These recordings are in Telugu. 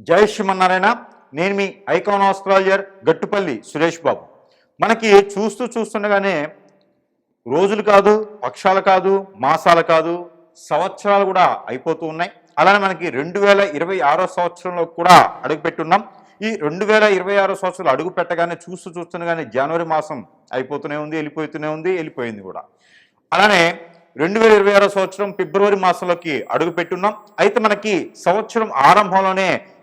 జై శ్రీమన్నారాయణ. నేను మీ ఐకాన్ ఆస్ట్రాలజర్ గట్టుపల్లి సురేష్ బాబు. మనకి చూస్తూ చూస్తుండగానే రోజులు కాదు పక్షాలు కాదు మాసాలు కాదు సంవత్సరాలు కూడా అయిపోతూ ఉన్నాయి. అలానే మనకి రెండు వేల ఇరవై ఆరో సంవత్సరంలో కూడా అడుగుపెట్టున్నాం ఈ రెండు వేల ఇరవై ఆరో సంవత్సరాలు అడుగు పెట్టగానే చూస్తూ చూస్తుండగానే జనవరి మాసం అయిపోతూనే ఉంది వెళ్ళిపోతూనే ఉంది వెళ్ళిపోయింది కూడా. అలానే రెండు వేల ఇరవై ఆరో సంవత్సరం ఫిబ్రవరి మాసంలోకి అడుగు పెట్టున్నాం. అయితే మనకి సంవత్సరం ఆరంభంలోనే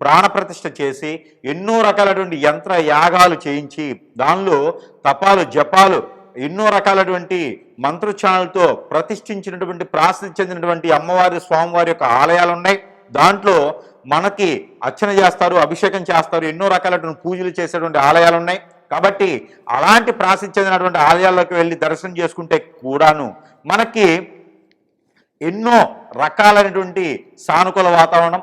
ప్రాణప్రతిష్ఠ చేసి ఎన్నో రకాలటువంటి యంత్ర యాగాలు చేయించి దానిలో తపాలు జపాలు ఎన్నో రకాలటువంటి మంత్రోచ్చారణలతో ప్రతిష్ఠించినటువంటి ప్రాసిద్ధి చెందినటువంటి అమ్మవారి స్వామివారి యొక్క ఆలయాలు ఉన్నాయి దాంట్లో మనకి అర్చన చేస్తారు అభిషేకం చేస్తారు ఎన్నో రకాలటువంటి పూజలు చేసేటువంటి ఆలయాలు ఉన్నాయి కాబట్టి అలాంటి ప్రాసిద్ధి చెందినటువంటి ఆలయాల్లోకి వెళ్ళి దర్శనం చేసుకుంటే కూడాను మనకి ఎన్నో రకాలైనటువంటి సానుకూల వాతావరణం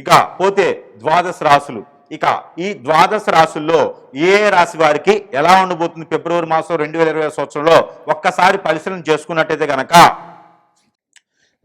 ఇక పోతే ద్వాదశ రాసులు. ఇక ఈ ద్వాదశ రాసుల్లో ఏ రాశి వారికి ఎలా ఉండబోతుంది? ఫిబ్రవరి మాసం రెండు వేల ఇరవై సంవత్సరంలో ఒక్కసారి పరిశీలన చేసుకున్నట్టయితే కనుక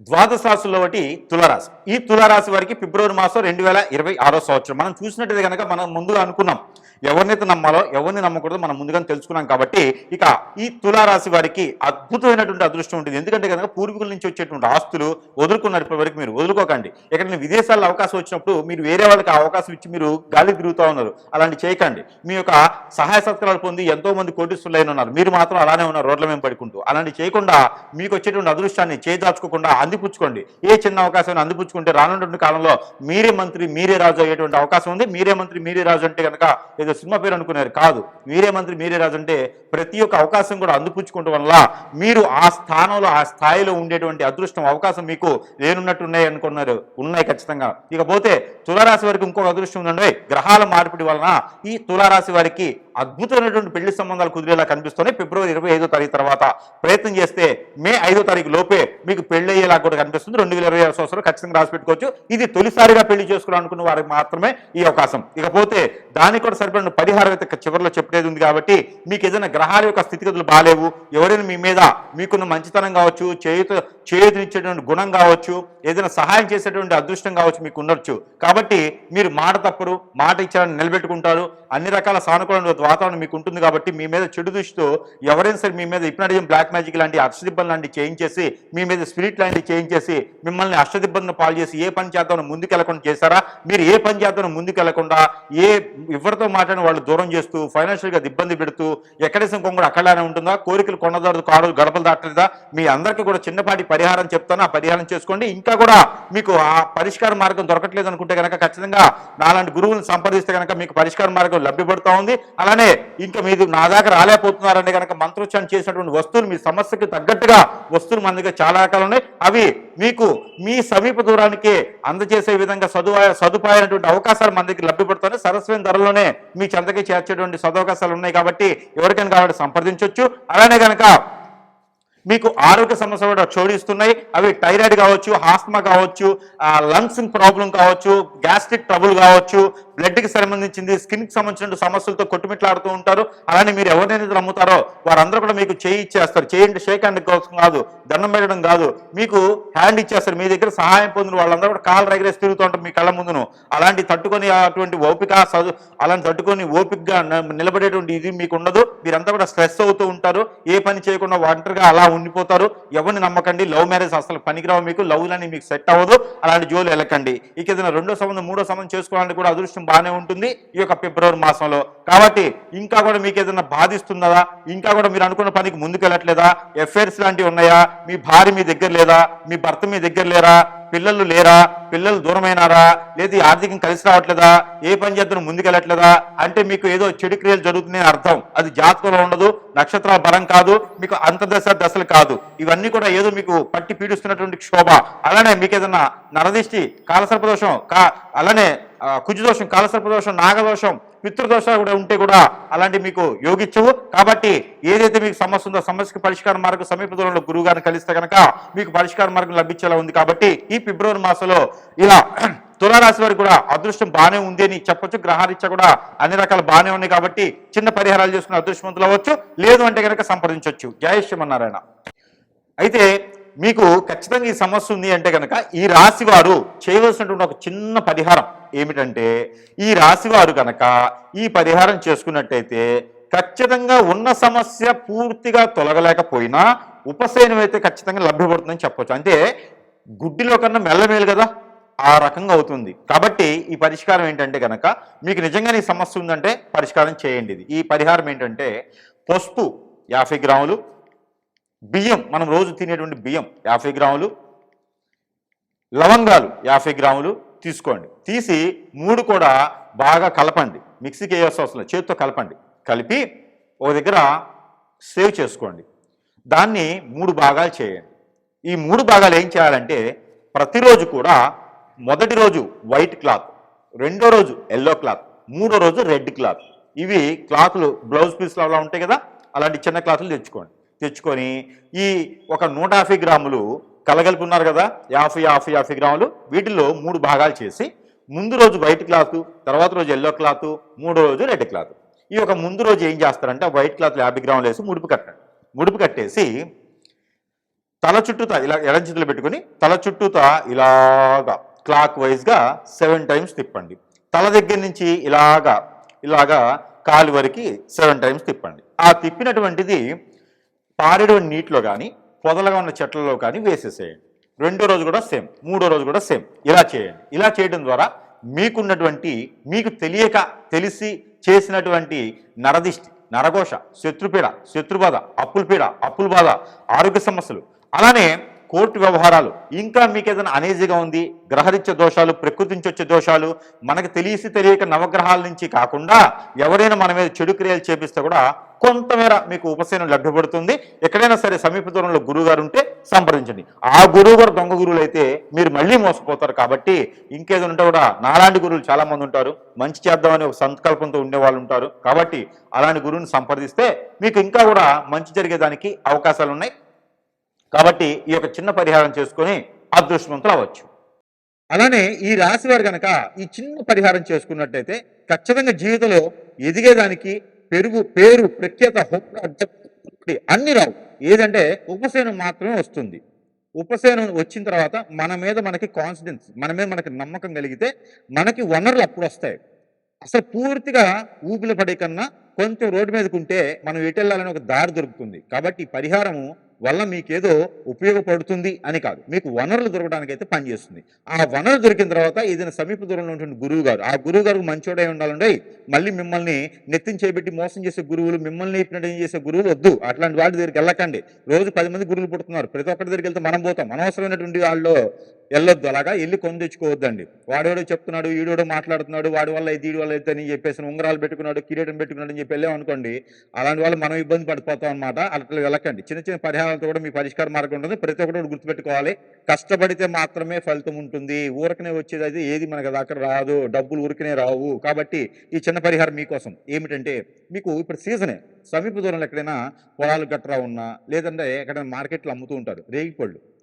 ద్వాదశ రాశుల్లో ఒకటి తులరాశి. ఈ తులరాశి వారికి ఫిబ్రవరి మాసం రెండు వేల ఇరవై ఆరో సంవత్సరం. మనం చూసినట్టయితే కనుక మనం ముందుగా అనుకున్నాం. ఎవరినైతే నమ్మాలో ఎవరిని నమ్మకూడదో మనం ముందుగానే తెలుసుకున్నాం కాబట్టి ఇక ఈ తులారాశి వారికి అద్భుతమైనటువంటి అదృష్టం ఉంటుంది. ఎందుకంటే కనుక పూర్వీకుల నుంచి వచ్చేటువంటి ఆస్తులు వదులుకున్నప్పటి వరకు మీరు వదులుకోకండి. ఎక్కడ విదేశాల్లో అవకాశం వచ్చినప్పుడు మీరు వేరే వాళ్ళకి అవకాశం ఇచ్చి మీరు గాలి తిరుగుతూ ఉన్నారు. అలాంటి చేయకండి. మీ యొక్క సహాయ సత్కారాలు పొంది ఎంతో మంది కోటిస్తులైన ఉన్నారు. మీరు మాత్రం అలానే ఉన్నారు రోడ్ల మేము పడుకుంటూ. అలాంటి చేయకుండా మీకు వచ్చేటువంటి అదృష్టాన్ని చేదాచుకోకుండా అందిపుచ్చుకోండి. ఏ చిన్న అవకాశాన్ని అందిపుచ్చుకుంటే రానున్నటువంటి కాలంలో మీరే మంత్రి మీరే రాజు అయ్యేటువంటి అవకాశం ఉంది. మీరే మంత్రి మీరే రాజు అంటే కనుక ఏదో సినిమా పేరు అనుకున్నారు. కాదు మీరే మంత్రి మీరే రాజు అంటే ప్రతి ఒక్క అవకాశం కూడా అందిపుచ్చుకోవడం వల్ల మీరు ఆ స్థానంలో ఆ స్థాయిలో ఉండేటువంటి అదృష్టం అవకాశం మీకు లేనున్నట్టు ఉన్నాయి అనుకున్నారు. ఉన్నాయి ఖచ్చితంగా. ఇకపోతే తులారాశి వారికి ఇంకొక అదృష్టం ఉందండి గ్రహాల మార్పిడి వలన ఈ తులారాశి వారికి అద్భుతమైనటువంటి పెళ్ళి సంబంధాలు కుదిరేలా కనిపిస్తున్నాయి. ఫిబ్రవరి ఇరవై ఐదో తారీఖు తర్వాత ప్రయత్నం చేస్తే మే ఐదో తారీఖు లోపే మీకు పెళ్ళి అయ్యేలా కూడా కనిపిస్తుంది. రెండు వేల ఇరవై ఆరు సంవత్సరం ఖచ్చితంగా రాసి పెట్టుకోవచ్చు ఇది తొలిసారిగా పెళ్ళి చేసుకోవాలనుకున్న వారికి మాత్రమే ఈ అవకాశం. ఇకపోతే దానికి కూడా సరిపడిన పరిహారం అయితే చివరిలో చెప్పేది ఉంది కాబట్టి మీకు ఏదైనా గ్రహాల యొక్క స్థితిగతులు బాగాలేవు ఎవరైనా మీ మీద మీకున్న మంచితనం కావచ్చు చేయుత చేయుతనిచ్చేటువంటి గుణం కావచ్చు ఏదైనా సహాయం చేసేటువంటి అదృష్టం కావచ్చు మీకు ఉండొచ్చు. కాబట్టి మీరు మాట తప్పరు మాట ఇచ్చారని నిలబెట్టుకుంటారు అన్ని రకాల సానుకూల వాతావరణం మీకు ఉంటుంది కాబట్టి మీ మీద చెడు దృష్టితో ఎవరైనా సరే మీ మీద ఇప్నాడిజం బ్లాక్ మ్యాజిక్ లాంటి అష్టదిబ్బం లాంటి చేయించేసి మీ మీద స్పిరిట్ లాంటివి చేయించేసి మిమ్మల్ని అష్టదిబ్బందిని పాలు చేసి ఏ పని చేద్దామని ముందుకెళ్ళకుండా చేశారా? మీరు ఏ పని చేద్దామని ముందుకెళ్ళకుండా ఏ ఎవరితో మాటను వాళ్ళు దూరం చేస్తూ ఫైనాన్షియల్గా ఇబ్బంది పెడుతూ ఎక్కడేసిన కొంగుడు అక్కడనే ఉంటుందా? కోరికలు కొండదారు కాడు గడపలు దాటలేదా? మీ అందరికీ కూడా చిన్నపాటి పరిహారం చెప్తాను ఆ పరిహారం చేసుకోండి. ఇంకా కూడా మీకు ఆ పరిష్కార మార్గం దొరకట్లేదు అనుకుంటే కనుక ఖచ్చితంగా నాలాంటి గురువులను సంప్రదిస్తే కనుక మీకు పరిష్కార మార్గం లభ్యపడుతూ ఉంది. అలానే ఇంకా మీరు నా దాకా రాలేకపోతున్నారంటే కనుక మంత్రోచ్చారణ చేసినటువంటి వస్తువులు మీ సమస్యకి తగ్గట్టుగా వస్తువులు మన దగ్గర చాలా రకాలు ఉన్నాయి. అవి మీకు మీ సమీప దూరానికి అందజేసే విధంగా సదుపాయ సదుపాయమైనటువంటి అవకాశాలు మన దగ్గర లభ్యపడుతున్నాయి. సరస్వైన ధరలోనే మీ చెంతకి చేర్చేటువంటి సదవకాశాలు ఉన్నాయి కాబట్టి ఎవరికైనా కావాలి సంప్రదించవచ్చు అలానే కనుక మీకు ఆరోగ్య సమస్యలు కూడా చోడిస్తున్నాయి అవి థైరాయిడ్ కావచ్చు హాస్మా కావచ్చు లంగ్స్ ప్రాబ్లం కావచ్చు గ్యాస్ట్రిక్ ట్రబుల్ కావచ్చు బ్లడ్కి సంబంధించింది స్కిన్కి సంబంధించిన సమస్యలతో కొట్టుమిట్లాడుతూ ఉంటారు. అలానే మీరు ఎవరినైతే నమ్ముతారో వారందరూ కూడా మీకు చేయి ఇచ్చేస్తారు. చేయండి షేక్ హ్యాండ్ కోసం కాదు దండం పెట్టడం కాదు. మీకు హ్యాండ్ ఇచ్చేస్తారు. మీ దగ్గర సహాయం పొందిన వాళ్ళందరూ కూడా కాళ్ళు రగిరేసి తిరుగుతూ ఉంటారు మీ కళ్ళ ముందును. అలాంటి తట్టుకొని అటువంటి ఓపిక అలాంటి తట్టుకొని ఓపికగా నిలబడేటువంటి ఇది మీకు ఉండదు. మీరంతా కూడా స్ట్రెస్ అవుతూ ఉంటారు. ఏ పని చేయకుండా ఒంటరిగా అలా ఉండిపోతారు. ఎవరిని నమ్మకండి. లవ్ మ్యారేజ్ అసలు పనికిరావు మీకు. లవ్ అని మీకు సెట్ అవ్వదు. అలాంటి జోలు వెళ్ళకండి. ఇక ఏదైనా రెండో సంబంధం మూడో సంబంధం చేసుకోవడానికి కూడా అదృష్టం బాగానే ఉంటుంది ఈ యొక్క ఫిబ్రవరి మాసంలో. కాబట్టి ఇంకా కూడా మీకు ఏదైనా బాధిస్తుందా? ఇంకా కూడా మీరు అనుకున్న పనికి ముందుకెళ్ళట్లేదా? ఎఫ్ఐఆర్స్ లాంటివి ఉన్నాయా? మీ భార్య మీ దగ్గర లేదా? మీ భర్త మీ దగ్గర లేరా? పిల్లలు లేరా? పిల్లలు దూరమైనారా? లేదు ఆర్థికం కలిసి రావట్లేదా? ఏ పని చేద్దరు ముందుకెళ్ళట్లేదా? అంటే మీకు ఏదో చెడు క్రియలు జరుగుతున్నాయని అర్థం. అది జాతకంలో ఉండదు నక్షత్రాల బలం కాదు మీకు అంతర్దశ దశలు కాదు. ఇవన్నీ కూడా ఏదో మీకు పట్టి పీడిస్తున్నటువంటి క్షోభ. అలానే మీకు ఏదైనా నరదిష్టి కాలసర్పదోషం కా అలానే కుజదోషం కాలసర్పదోషం నాగదోషం పితృదోషాలు కూడా ఉంటే కూడా అలాంటి మీకు యోగించవు కాబట్టి ఏదైతే మీకు సమస్య ఉందో సమస్యకి పరిష్కార మార్గం సమీప దూరంలో గురువు గారిని కలిస్తే కనుక మీకు పరిష్కార మార్గం లభించేలా ఉంది కాబట్టి ఈ ఫిబ్రవరి మాసంలో ఇలా తులారాశి వారికి కూడా అదృష్టం బాగానే ఉంది అని చెప్పొచ్చు. గ్రహారీత్యా కూడా అన్ని రకాల బాగానే ఉన్నాయి కాబట్టి చిన్న పరిహారాలు చేసుకుని అదృష్టవంతులు అవ్వచ్చు. లేదు అంటే కనుక సంప్రదించవచ్చు జయ శ్రీమన్నారాయణ. అయితే మీకు ఖచ్చితంగా ఈ సమస్య ఉంది అంటే కనుక ఈ రాశి వారు చేయవలసినటువంటి ఒక చిన్న పరిహారం ఏమిటంటే ఈ రాశివారు కనుక ఈ పరిహారం చేసుకున్నట్టయితే ఖచ్చితంగా ఉన్న సమస్య పూర్తిగా తొలగలేకపోయినా ఉపశయనం అయితే ఖచ్చితంగా లభ్యపడుతుందని చెప్పొచ్చు. అంటే గుడ్డిలో కన్నా మెల్లమేలు కదా ఆ రకంగా అవుతుంది. కాబట్టి ఈ పరిష్కారం ఏంటంటే కనుక మీకు నిజంగానే ఈ సమస్య ఉందంటే పరిష్కారం చేయండి ఇది. ఈ పరిహారం ఏంటంటే పసుపు యాభై గ్రాములు బియ్యం మనం రోజు తినేటువంటి బియ్యం యాభై గ్రాములు లవంగాలు యాభై గ్రాములు తీసుకోండి. తీసి మూడు కూడా బాగా కలపండి. మిక్సీకి వేయాల్సిన అవసరం చేతితో కలపండి. కలిపి ఒక దగ్గర సేవ్ చేసుకోండి. దాన్ని మూడు భాగాలు చేయండి. ఈ మూడు భాగాలు ఏం చేయాలంటే ప్రతిరోజు కూడా మొదటి రోజు వైట్ క్లాత్ రెండో రోజు ఎల్లో క్లాత్ మూడో రోజు రెడ్ క్లాత్. ఇవి క్లాత్లు బ్లౌజ్ పీస్లు అలా ఉంటాయి కదా అలాంటి చిన్న క్లాత్లు తెచ్చుకోండి. తెచ్చుకొని ఈ ఒక నూట యాభై గ్రాములు కలగలిపి ఉన్నారు కదా యాభై యాభై యాభై గ్రాములు. వీటిల్లో మూడు భాగాలు చేసి ముందు రోజు వైట్ క్లాత్ తర్వాత రోజు ఎల్లో క్లాత్ మూడో రోజు రెడ్ క్లాత్. ఈ యొక్క ముందు రోజు ఏం చేస్తారంటే వైట్ క్లాత్ యాభై గ్రాములు వేసి ముడుపు కట్టండి. ముడుపు కట్టేసి తల చుట్టూత ఇలా ఎడం చేతులు పెట్టుకొని తల చుట్టూతా ఇలాగా క్లాక్ వైజ్గా సెవెన్ టైమ్స్ తిప్పండి. తల దగ్గర నుంచి ఇలాగా ఇలాగా కాలు వరకు సెవెన్ టైమ్స్ తిప్పండి. ఆ తిప్పినటువంటిది పారేటువంటి నీటిలో కానీ పొదలుగా ఉన్న చెట్లలో కానీ వేసేసేయండి. రెండో రోజు కూడా సేమ్. మూడో రోజు కూడా సేమ్. ఇలా చేయండి. ఇలా చేయడం ద్వారా మీకున్నటువంటి మీకు తెలియక తెలిసి చేసినటువంటి నరదిష్టి నరఘోష శత్రుపీడ శత్రుబాధ అప్పుల పీడ అప్పుల బాధ ఆరోగ్య సమస్యలు అలానే కోర్టు వ్యవహారాలు. ఇంకా మీకు ఏదైనా అనేజీగా ఉంది గ్రహరీత్య దోషాలు ప్రకృతి నుంచి వచ్చే దోషాలు మనకు తెలిసి తెలియక నవగ్రహాల నుంచి కాకుండా ఎవరైనా మన మీద చెడు క్రియలు చేపిస్తే కూడా కొంతమేర మీకు ఉపశమనం లభ్యపడుతుంది ఎక్కడైనా సరే సమీప దూరంలో గురువు గారు ఉంటే సంప్రదించండి. ఆ గురువు గారు దొంగ గురువులు అయితే మీరు మళ్ళీ మోసపోతారు కాబట్టి ఇంకేదో ఉంటే కూడా నాలాంటి గురువులు చాలా మంది ఉంటారు. మంచి చేద్దామని ఒక సంకల్పంతో ఉండే వాళ్ళు ఉంటారు. కాబట్టి అలాంటి గురువుని సంప్రదిస్తే మీకు ఇంకా కూడా మంచి జరిగేదానికి అవకాశాలు ఉన్నాయి కాబట్టి ఈ యొక్క చిన్న పరిహారం చేసుకొని అదృష్టవంతులు అవ్వచ్చు. అలానే ఈ రాశి వారు కనుక ఈ చిన్న పరిహారం చేసుకున్నట్టయితే ఖచ్చితంగా జీవితంలో ఎదిగేదానికి పెరుగు పేరు ప్రత్యేక హోదా, అన్ని రావు. ఏదంటే ఉపశమనం మాత్రమే వస్తుంది. ఉపశమనం వచ్చిన తర్వాత మన మీద మనకి కాన్ఫిడెన్స్ మన మీద మనకి నమ్మకం కలిగితే మనకి వనరులు అప్పుడు వస్తాయి. అసలు పూర్తిగా ఊపిలి పడే కన్నా కొంచెం రోడ్డు మీదకుంటే ఉంటే మనం ఎటు వెళ్ళాలని ఒక దారి దొరుకుతుంది. కాబట్టి పరిహారము వల్ల మీకేదో ఉపయోగపడుతుంది అని కాదు. మీకు వనరులు దొరకడానికి అయితే పనిచేస్తుంది ఆ వనరు దొరికిన తర్వాత ఏదైనా సమీప దూరంలో ఉంటుంది గురువు గారు ఆ గురువు గారు మంచోడే ఉండాలండి మళ్ళీ మిమ్మల్ని నెత్తిన చేపెట్టి మోసం చేసే గురువులు మిమ్మల్ని హిప్నటైజ్ చేసే గురువులు వద్దు. అట్లాంటి వాటి దగ్గరికి వెళ్ళకండి. రోజు పది మంది గురువులు పుడుతున్నారు. ప్రతి ఒక్కరి దగ్గరికి వెళ్తే మనం పోతాం. అనవసరమైనటువంటి వాళ్ళు వెళ్ళొద్దు అలాగా? వెళ్ళి కొని తెచ్చుకోవద్దండి. వాడేవాడో చెప్తున్నాడు ఈడోడో మాట్లాడుతున్నాడు వాడి వల్ల ఇది వల్ల అయితే అని చెప్పేసి ఉంగరాలు పెట్టుకున్నాడు కిరీటం పెట్టుకున్నాడు అని చెప్పి వెళ్ళాం అనుకోండి అలాంటి వాళ్ళు మనం ఇబ్బంది పడిపోతాం అనమాట అట్లా వెళ్ళకండి. చిన్న చిన్న పరిహారాలతో కూడా మీ పరిష్కార మార్గం ఉంటుంది. ప్రతి ఒక్కరు గుర్తుపెట్టుకోవాలి. కష్టపడితే మాత్రమే ఫలితం ఉంటుంది. ఊరకనే వచ్చేది అయితే ఏది మనకు దాకా రాదు. డబ్బులు ఊరికనే రావు. కాబట్టి ఈ చిన్న పరిహారం మీకోసం. ఏమిటంటే మీకు ఇప్పుడు సీజనే. సమీప దూరంలో ఎక్కడైనా పొలాలు గట్రా ఉన్నా లేదంటే ఎక్కడైనా మార్కెట్లో అమ్ముతూ ఉంటారు. రేగిపళ్ళు.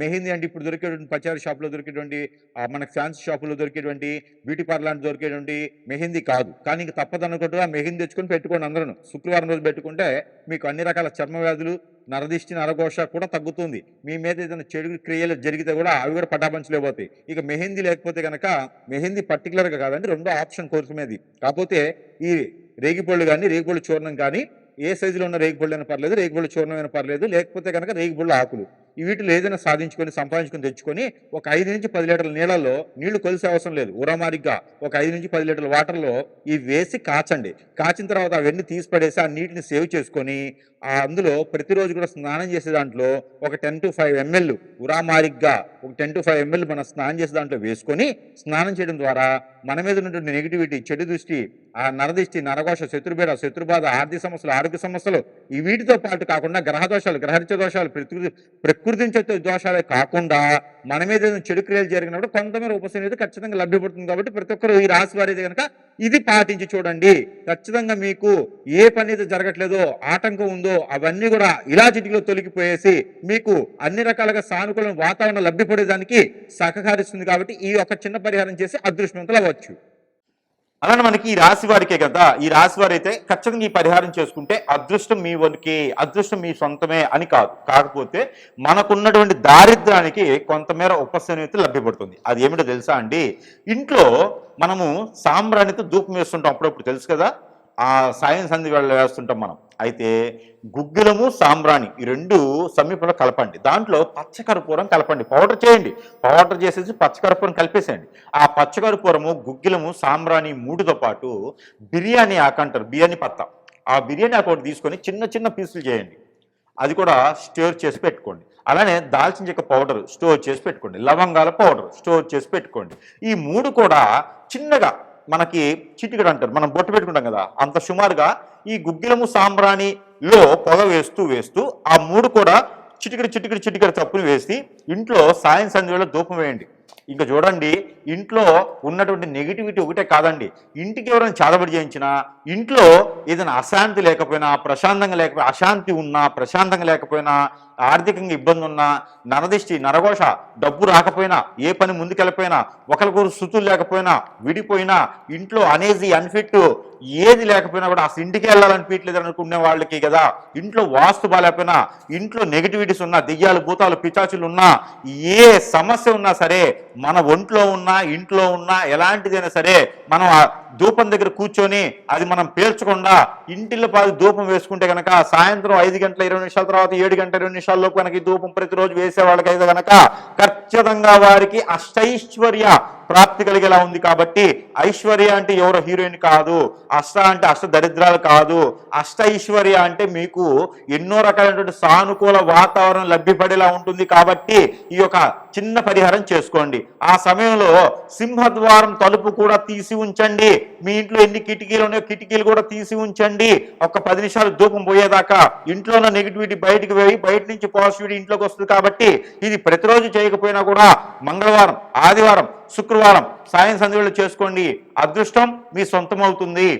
మెహందీ అంటే ఇప్పుడు దొరికేటువంటి పచారీ షాప్లో దొరికేటువంటి ఆ ఫ్యాన్సీ షాపులో దొరికేటువంటి బ్యూటీ పార్లర్ దొరికేటువంటి మెహందీ కాదు. కానీ ఇంక తప్పదనుకుంటూ ఆ మెహందీ తెచ్చుకొని పెట్టుకోండి అందరూ శుక్రవారం రోజు పెట్టుకుంటే మీకు అన్ని రకాల చర్మ వ్యాధులు నరదిష్టి నరఘోష కూడా తగ్గుతుంది. మీ మీద ఏదైనా చెడు క్రియలు జరిగితే కూడా అవి కూడా పటాపంచలేకపోతాయి ఇక మెహందీ లేకపోతే కనుక మెహందీ పర్టికులర్గా కాదండి రెండో ఆప్షన్ కోసమేది కాకపోతే ఈ రేగిపళ్ళు కానీ రేగిపళ్ళు చూర్ణం కానీ ఏ సైజులో ఉన్న రేగిపళ్ళు అయినా పర్లేదు రేగిపళ్ళు చూర్ణం అయినా పర్లేదు లేకపోతే కనుక రేగిపళ్ళు ఆకులు. వీటిలో ఏదైనా సాధించుకొని సంపాదించుకొని తెచ్చుకొని ఒక ఐదు నుంచి పది లీటర్ల నీళ్ళల్లో నీళ్ళు కొలిసే అవసరం లేదు. ఉరమారిగ్గా ఒక ఐదు నుంచి పది లీటర్ల వాటర్లో ఇవి వేసి కాచండి. కాచిన తర్వాత అవన్నీ తీసి పడేసి ఆ నీటిని సేవ్ చేసుకొని అందులో ప్రతిరోజు కూడా స్నానం చేసే దాంట్లో ఒక టెన్ టు ఫైవ్ ఎంఎల్ ఉరామారిగ్గా ఒక టెన్ టు ఫైవ్ ఎంఎల్ మనం స్నానం చేసే దాంట్లో వేసుకొని స్నానం చేయడం ద్వారా మన మీద ఉన్నటువంటి నెగిటివిటీ చెడు దృష్టి ఆ నరదిష్టి నరఘోష శత్రుబేడ శత్రుబాధ ఆర్థిక సమస్యలు ఆరోగ్య సమస్యలు ఈ వీటితో పాటు కాకుండా గ్రహ దోషాలు గ్రహరిచ దోషాలు ప్రకృతి ప్రకృతి నుంచి వచ్చే దోషాలే కాకుండా మన మీద చెడు క్రియలు జరిగినప్పుడు కొంతమేర ఉపశమనం ఖచ్చితంగా లభ్యపడుతుంది కాబట్టి ప్రతి ఒక్కరు ఈ రాశి వారి కనుక ఇది పాటించి చూడండి. ఖచ్చితంగా మీకు ఏ పని అయితే జరగట్లేదో ఆటంకం ఉందో అవన్నీ కూడా ఇలా చిటికలో తొలగిపోయేసి మీకు అన్ని రకాలుగా సానుకూల వాతావరణం లభ్యపడేదానికి సహకరిస్తుంది కాబట్టి ఈ ఒక చిన్న పరిహారం చేసి అదృష్టవంతులు అవ్వచ్చు. అలానే మనకి ఈ రాశి వారికే కదా ఈ రాశి వారు అయితే ఖచ్చితంగా ఈ పరిహారం చేసుకుంటే అదృష్టం మీ వనికి అదృష్టం మీ సొంతమే అని కాదు. కాకపోతే మనకున్నటువంటి దారిద్ర్యానికి కొంతమేర ఉపశమనం అయితే లభ్యపడుతుంది. అది ఏమిటో తెలుసా అండి? ఇంట్లో మనము సాంబ్రాణితో దూపం వేస్తుంటాం అప్పుడప్పుడు తెలుసు కదా? ఆ సాయం సంధి వేళ వేస్తుంటాం మనం. అయితే గుగ్గిలము సాంబ్రాణి ఈ రెండు సమీపంలో కలపండి. దాంట్లో పచ్చకర్పూరం కలపండి. పౌడర్ చేయండి. పౌడర్ చేసేసి పచ్చకర్పూరం కలిపేసేయండి. ఆ పచ్చకర్పూరము గుగ్గిలము సాంబ్రాణి మూడుతో పాటు బిర్యానీ ఆకు అంటారు బిర్యానీ పత్తా. ఆ బిర్యానీ ఆకు ఒకటి తీసుకొని చిన్న చిన్న పీసులు చేయండి. అది కూడా స్టోర్ చేసి పెట్టుకోండి. అలానే దాల్చిన చెక్క పౌడర్ స్టోర్ చేసి పెట్టుకోండి. లవంగాల పౌడర్ స్టోర్ చేసి పెట్టుకోండి. ఈ మూడు కూడా చిన్నగా మనకి చిటికడు అంటారు. మనం బొట్టు పెట్టుకుంటాం కదా. అంత సుమారుగా ఈ గుగ్గిలము సాంబ్రాణిలో పొగ వేస్తూ వేస్తూ ఆ మూడు కూడా చిటికడి చిటికడి చిటికడి తప్పుని వేసి ఇంట్లో సాయం సంధ్యలో ధూపం వేయండి. ఇంకా చూడండి ఇంట్లో ఉన్నటువంటి నెగిటివిటీ ఒకటే కాదండి. ఇంటికి ఎవరైనా చాదబడి చేయించినా ఇంట్లో ఏదైనా అశాంతి లేకపోయినా ప్రశాంతంగా లేకపోయినా అశాంతి ఉన్నా ప్రశాంతంగా లేకపోయినా ఆర్థికంగా ఇబ్బంది ఉన్నా నరదిష్టి నరఘోష డబ్బు రాకపోయినా ఏ పని ముందుకెళ్ళిపోయినా ఒకరికొకరు శృతులు లేకపోయినా విడిపోయినా ఇంట్లో అనేజీ అన్ఫిట్ ఏది లేకపోయినా కూడా అసలు ఇంటికి వెళ్ళాలనిపించలేదు అనుకునే వాళ్ళకి కదా. ఇంట్లో వాస్తు బాగాలేకపోయినా ఇంట్లో నెగిటివిటీస్ ఉన్నా దెయ్యాలు భూతాలు పిచాచులు ఉన్నా ఏ సమస్య ఉన్నా సరే మన ఒంట్లో ఉన్నా ఇంట్లో ఉన్నా ఎలాంటిదైనా సరే మనం ఆ ధూపం దగ్గర కూర్చొని అది మనం పేర్చకుండా ఇంటిలో పాది ధూపం వేసుకుంటే కనుక సాయంత్రం ఐదు గంటల ఇరవై నిమిషాల తర్వాత ఏడు గంటల ఇరవై నిమిషాల్లో కనుక ఈ ధూపం ప్రతిరోజు వేసే వాళ్ళకైతే కనుక ఖచ్చితంగా వారికి అష్టైశ్వర్య ప్రాప్తి కలిగేలా ఉంది కాబట్టి ఐశ్వర్య అంటే ఎవరో హీరోయిన్ కాదు అష్ట అంటే అష్ట దరిద్రాలు కాదు అష్ట ఐశ్వర్య అంటే మీకు ఎన్నో రకాలైనటువంటి సానుకూల వాతావరణం లభ్యపడేలా ఉంటుంది కాబట్టి ఈ యొక్క చిన్న పరిహారం చేసుకోండి. ఆ సమయంలో సింహద్వారం తలుపు కూడా తీసి ఉంచండి. మీ ఇంట్లో ఎన్ని కిటికీలు ఉన్నాయో కిటికీలు కూడా తీసి ఉంచండి. ఒక పది నిమిషాలు ధూపం పోయేదాకా ఇంట్లో ఉన్న నెగిటివిటీ బయటికి పోయి బయట నుంచి పాజిటివిటీ ఇంట్లోకి వస్తుంది కాబట్టి ఇది ప్రతిరోజు చేయకపోయినా కూడా మంగళవారం ఆదివారం శుక్రవారం సాయం సంధ్యలో చేసుకోండి. అదృష్టం మీ సొంతం అవుతుంది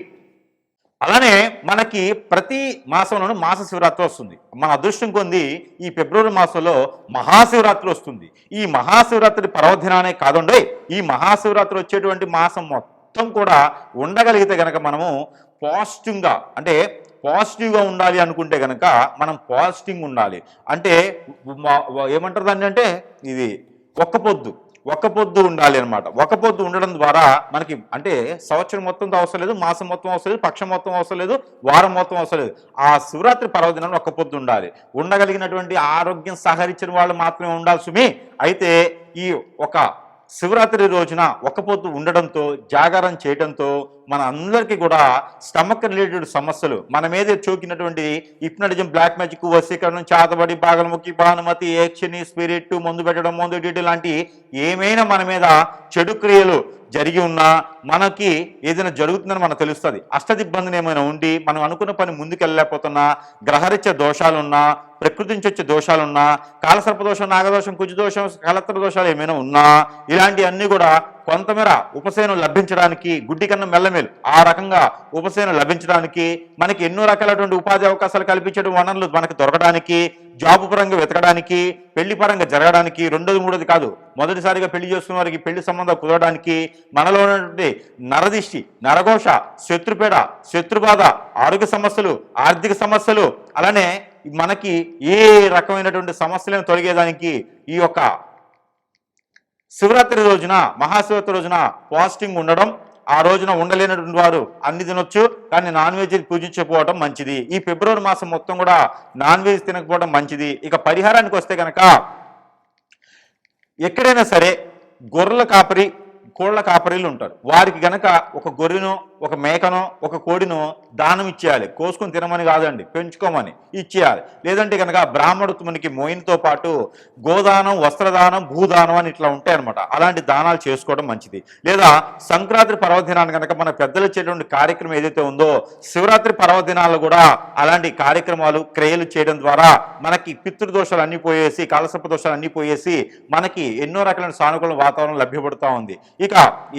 అలానే మనకి ప్రతి మాసంలోనూ మాస శివరాత్రి వస్తుంది. మన అదృష్టం కొంది ఈ ఫిబ్రవరి మాసంలో మహాశివరాత్రి వస్తుంది. ఈ మహాశివరాత్రి పర్వదినానే కాదండి ఈ మహాశివరాత్రి వచ్చేటువంటి మాసం మొత్తం కూడా ఉండగలిగితే గనక మనము పాజిటివ్గా అంటే పాజిటివ్గా ఉండాలి అనుకుంటే కనుక మనం పాజిటివ్ ఉండాలి. అంటే ఏమంటారు దాన్ని అంటే? ఇది ఒక్క పొద్దు. ఒక్క పొద్దు ఉండాలి అనమాట ఒక్క పొద్దు ఉండడం ద్వారా మనకి అంటే సంవత్సరం మొత్తం అవసరం లేదు మాసం మొత్తం అవసరం లేదు పక్షం మొత్తం అవసరం లేదు వారం మొత్తం అవసరం లేదు. ఆ శివరాత్రి పర్వదినం ఒక్క పొద్దు ఉండాలి. ఉండగలిగినటువంటి ఆరోగ్యం సహరించిన వాళ్ళు మాత్రమే ఉండాలి సుమి. అయితే ఈ ఒక శివరాత్రి రోజున ఒక్క పొద్దు ఉండడంతో జాగారం చేయడంతో మన అందరికీ కూడా స్టమక్ రిలేటెడ్ సమస్యలు మన మీద చూకినటువంటి ఇప్నటిజం బ్లాక్ మ్యాజిక్ వశీకరణం చేతబడి బాగలముఖి భానుమతి ఏక్షని స్పిరిట్ మందు పెట్టడం మందు డీటీ లాంటి ఏమైనా మన మీద చెడు క్రియలు జరిగి ఉన్నా మనకి ఏదైనా జరుగుతుందని మనకు తెలుస్తుంది. అష్టదిబ్బందిని ఏమైనా ఉండి మనం అనుకున్న పని ముందుకెళ్ళలేకపోతున్నా గ్రహరీత్య దోషాలున్నా ప్రకృతి నుంచి వచ్చే దోషాలున్నా కాలసర్పదోషం నాగదోషం కుజదోషం కలత్ర దోషాలు ఏమైనా ఉన్నా ఇలాంటివన్నీ కూడా కొంతమేర ఉపశమనం లభించడానికి గుడ్డి కన్నా మెల్లమేలు. ఆ రకంగా ఉపశమనం లభించడానికి మనకి ఎన్నో రకాలటువంటి ఉపాధి అవకాశాలు కల్పించడం వనరులు మనకు దొరకడానికి జాబు పరంగా వెతకడానికి పెళ్ళి పరంగా జరగడానికి రెండోది మూడోది కాదు. మొదటిసారిగా పెళ్ళి చేసుకున్న వారికి పెళ్ళి సంబంధం కుదరడానికి మనలో ఉన్నటువంటి నరదిష్టి నరఘోష శత్రుపేడ శత్రుబాధ ఆరోగ్య సమస్యలు ఆర్థిక సమస్యలు అలానే మనకి ఏ రకమైనటువంటి సమస్యలను తొలగేదానికి ఈ యొక్క శివరాత్రి రోజున మహాశివరాత్రి రోజున ఫాస్టింగ్ ఉండడం ఆ రోజున ఉండలేనటువంటి వారు అన్ని తినొచ్చు కానీ నాన్ వెజ్ పూజించకపోవడం మంచిది. ఈ ఫిబ్రవరి మాసం మొత్తం కూడా నాన్ వెజ్ తినకపోవడం మంచిది. ఇక పరిహారానికి వస్తే కనుక ఎక్కడైనా సరే గొర్రెల కాపరి కోళ్ళ కాపరీలు ఉంటారు. వారికి గనక ఒక గొర్రెను ఒక మేకను ఒక కోడిను దానం ఇచ్చేయాలి. కోసుకొని తినమని కాదండి పెంచుకోమని ఇచ్చేయాలి. లేదంటే కనుక బ్రాహ్మణత్మునికి మోయిన్తో పాటు గోదానం వస్త్రదానం భూదానం అని ఇట్లా ఉంటాయన్నమాట. అలాంటి దానాలు చేసుకోవడం మంచిది. లేదా సంక్రాంతి పర్వదినాన్ని కనుక మన పెద్దలు ఇచ్చేటువంటి కార్యక్రమం ఏదైతే ఉందో శివరాత్రి పర్వదినాలు కూడా అలాంటి కార్యక్రమాలు క్రియలు చేయడం ద్వారా మనకి పితృదోషాలు అన్నీ పోయేసి కాలసర్ప దోషాలు అన్నీ పోయేసి మనకి ఎన్నో రకాలైన సానుకూల వాతావరణం లభ్యపడుతూ ఉంది. ఇక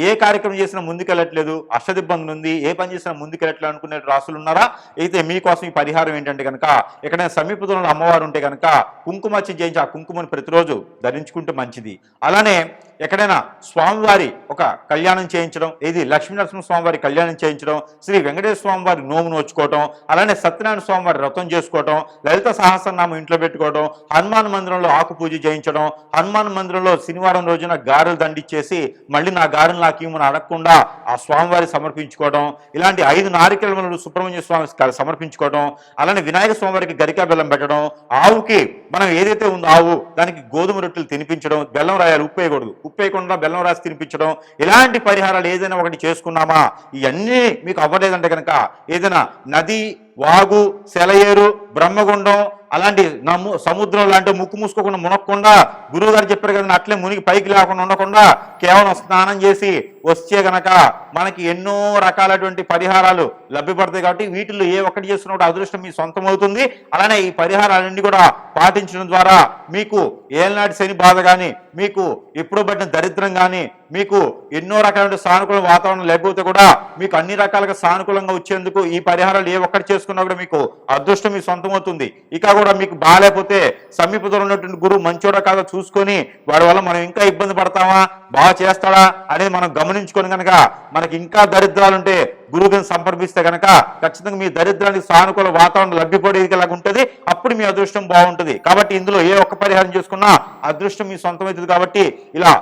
ఏ కార్యక్రమం చేసినా ముందుకెళ్ళట్లేదు అష్టదిబ్బంది ఉంది? ఏ పని చేసినా ముందుకెళ్ళట్లేదు అనుకునే రాసులు ఉన్నారా? అయితే మీకోసం ఈ పరిహారం ఏంటంటే కనుక ఎక్కడైనా సమీప దూరంలో అమ్మవారు ఉంటే కనుక కుంకుమ చేయించి ఆ కుంకుమని ప్రతిరోజు ధరించుకుంటే మంచిది. అలానే ఎక్కడైనా స్వామివారి ఒక కళ్యాణం చేయించడం ఇది లక్ష్మీనరసింహ స్వామివారి కళ్యాణం చేయించడం శ్రీ వెంకటేశ్వర స్వామివారి నోము నోచుకోవటం అలానే సత్యనారాయణ స్వామివారి వ్రతం చేసుకోవటం లలిత సహస్రనామం ఇంట్లో పెట్టుకోవడం హనుమాన్ మందిరంలో ఆకు పూజ చేయించడం హనుమాన్ మందిరంలో శనివారం రోజున గారెలు దండిచ్చేసి మళ్ళీ నా గారెలు నాకు ఏమని అడగకుండా ఆ స్వామివారి సమర్పించుకోవడం ఇలాంటి ఐదు నారికలను సుబ్రహ్మణ్య స్వామి సమర్పించుకోవడం అలానే వినాయక స్వామివారికి గరికా బెల్లం పెట్టడం ఆవుకి మనం ఏదైతే ఉందో ఆవు దానికి గోధుమ రొట్టెలు తినిపించడం బెల్లం రాయాలి ఉప్పు వేయకూడదు. ఉప్పు బెల్లం రాసి తినిపించడం ఇలాంటి పరిహారాలు ఏదైనా ఒకటి చేసుకున్నామా? ఇవన్నీ మీకు అవ్వలేదంటే కనుక ఏదైనా నది వాగు సెలయేరు బ్రహ్మగుండం అలాంటి నమ్ము సముద్రం లాంటి ముక్కు మూసుకోకుండా మునక్కుండా గురువు గారు చెప్పారు కదా అట్లే మునిగి పైకి లేకుండా ఉండకుండా కేవలం స్నానం చేసి వస్తే గనక మనకి ఎన్నో రకాలటువంటి పరిహారాలు లభ్యపడతాయి కాబట్టి వీటిల్లో ఏ ఒక్కటి చేస్తున్నప్పుడు అదృష్టం మీ సొంతం అవుతుంది అలానే ఈ పరిహారాలన్నీ కూడా పాటించడం ద్వారా మీకు ఏనాటి శని బాధ కానీ మీకు ఎప్పుడు పట్టిన దరిద్రం కానీ మీకు ఎన్నో రకాల సానుకూల వాతావరణం లేకపోతే కూడా మీకు అన్ని రకాలుగా సానుకూలంగా వచ్చేందుకు ఈ పరిహారాలు ఏ ఒక్కటి చేసుకున్నా కూడా మీకు అదృష్టం మీ సొంతం అవుతుంది. ఇక కూడా మీకు బాగాలేకపోతే సమీప ఉన్నటువంటి గురువు మంచోడా కాదో చూసుకొని వాడి వల్ల మనం ఇంకా ఇబ్బంది పడతామా? బాగా చేస్తాడా? అనేది మనం గమనించుకొని కనుక మనకి ఇంకా దరిద్రాలుంటే గురువుని సంప్రదిస్తే కనుక ఖచ్చితంగా మీ దరిద్రానికి సానుకూల వాతావరణం లభ్యపడేదిలాగా ఉంటుంది అప్పుడు మీ అదృష్టం బాగుంటుంది. కాబట్టి ఇందులో ఏ ఒక్క పరిహారం చేసుకున్నా అదృష్టం మీ సొంతం అవుతుంది కాబట్టి ఇలా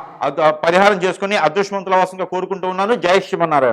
పరిహారం చేసుకుని అదృష్టవంతుల వాసంగా కోరుకుంటూ ఉన్నాను. జై శ్రీమన్నారాయణ.